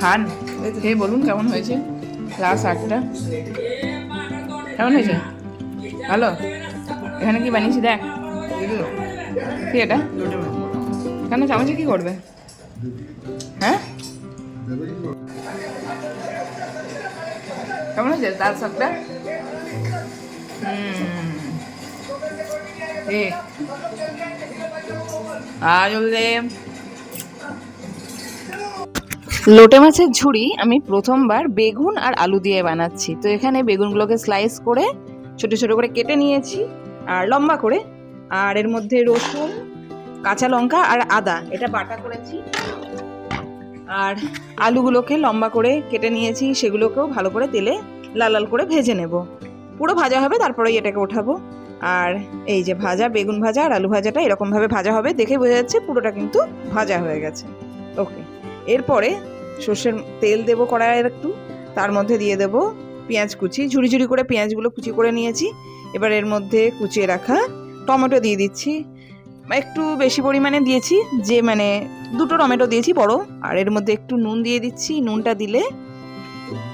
খান খেয়ে বলুন কেমন হয়েছে? লাস্ট আটটা। কেমন হয়েছে? ভালো? এখানে কি বানিয়েছি দেখ। কি এটা? কেন চামচে কি করবে? হ্যাঁ? কেমন হয়েছে? লাল শাকটা এ আজ লোটে মাছের ঝুড়ি আমি প্রথমবার বেগুন আর আলু দিয়ে বানাচ্ছি। তো এখানে বেগুনগুলোকে স্লাইস করে ছোট ছোট করে কেটে নিয়েছি আর লম্বা করে। আর এর মধ্যে রসুন কাঁচা লঙ্কা আর আদা এটা বাটা করেছি। আর আলুগুলোকে লম্বা করে কেটে নিয়েছি সেগুলোকেও ভালো করে তেলে লাল লাল করে ভেজে নেব। পুরো ভাজা হবে তারপরে এটাকে ওঠাবো। আর এই যে ভাজা, বেগুন ভাজা আর আলু ভাজাটা এরকমভাবে ভাজা হবে, দেখে বোঝা যাচ্ছে পুরোটা কিন্তু ভাজা হয়ে গেছে। ওকে, এরপরে সর্ষের তেল দেবো কড়াইয়ের একটু, তার মধ্যে দিয়ে দেবো পেঁয়াজ কুচি ঝুড়ি ঝুড়ি করে পেঁয়াজগুলো কুচি করে নিয়েছি। এবার এর মধ্যে কুচিয়ে রাখা টমেটো দিয়ে দিচ্ছি। একটু বেশি পরিমাণে দিয়েছি, যে মানে দুটো টমেটো দিয়েছি বড়, আর এর মধ্যে একটু নুন দিয়ে দিচ্ছি। নুনটা দিলে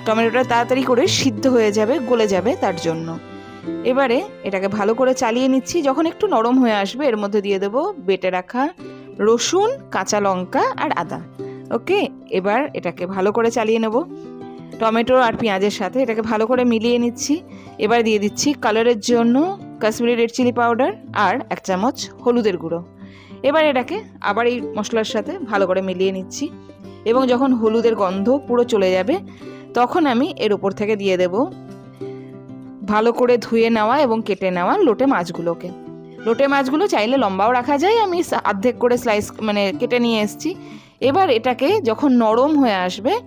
টমেটোটা তাড়াতাড়ি করে সিদ্ধ হয়ে যাবে, গলে যাবে তার জন্য। এবারে এটাকে ভালো করে চালিয়ে নিচ্ছি। যখন একটু নরম হয়ে আসবে, এর মধ্যে দিয়ে দেবো বেটে রাখা রসুন, কাঁচা লঙ্কা আর আদা। ওকে? এবার এটাকে ভালো করে চালিয়ে নেব। টমেটো আর পেঁয়াজের সাথে এটাকে ভালো করে মিলিয়ে নিচ্ছি। এবার দিয়ে দিচ্ছি কালারের জন্য কাশ্মীরি রেড চিলি পাউডার আর এক চামচ হলুদের গুঁড়ো। এবার এটাকে আবার এই মশলার সাথে ভালো করে মিলিয়ে নিচ্ছি। এবং যখন হলুদের গন্ধ পুরো চলে যাবে তখন আমি এর উপর থেকে দিয়ে দেব। ভালো করে ধুয়ে নেওয়া এবং কেটে নেওয়া লোটে মাছগুলোকে। লোটে মাছগুলো চাইলে লম্বাও রাখা যায়, আমি অর্ধেক করে স্লাইস মানে কেটে নিয়ে এসেছি। এবার এটাকে যখন নরম হয়ে আসবে,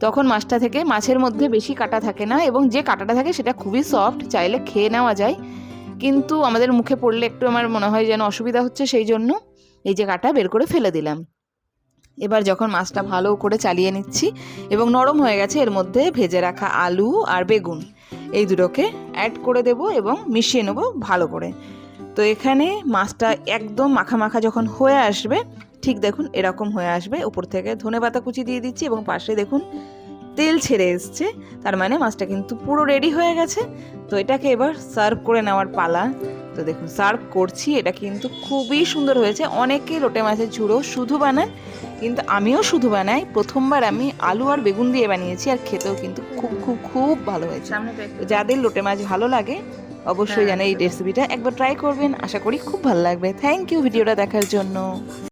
তখন মাছটা থেকে মাছের মধ্যে বেশি কাটা থাকে না এবং যে কাটাটা থাকে সেটা খুবই সফট চাইলে খেয়ে নেওয়া যায়। কিন্তু আমাদের মুখে পড়লে একটু আমার মনে হয় যেন অসুবিধা হচ্ছে সেই জন্য এই যে কাটা বের করে ফেলে দিলাম। এবার যখন মাছটা ভালো করে চালিয়ে নিচ্ছি এবং নরম হয়ে গেছে, এর মধ্যে ভেজে রাখা আলু আর বেগুন। এই দুটোকে অ্যাড করে দেব এবং মিশিয়ে নেব ভালো করে। তো এখানে মাছটা একদম মাখা মাখা যখন হয়ে আসবে, ঠিক দেখুন এরকম হয়ে আসবে। উপর থেকে ধনে পাতা কুচি দিয়ে দিচ্ছি এবং পাশে দেখুন তেল ছেড়ে এসছে। তার মানে মাছটা কিন্তু পুরো রেডি হয়ে গেছে। তো এটাকে এবার সার্ভ করে নেওয়ার পালা তো দেখুন সার্ভ করছি এটা কিন্তু খুবই সুন্দর হয়েছে। অনেকেই লোটে মাছের ঝুড়ো শুধু বানায় কিন্তু আমিও শুধু বানাই। প্রথমবার আমি আলু আর বেগুন দিয়ে বানিয়েছি আর খেতেও কিন্তু খুব খুব খুব ভালো হয়েছে। যাদের লোটে মাছ ভালো লাগে অবশ্যই জানে এই রেসিপিটা একবার ট্রাই করবেন। আশা করি খুব ভালো লাগবে। থ্যাংক ইউ ভিডিওটা দেখার জন্য।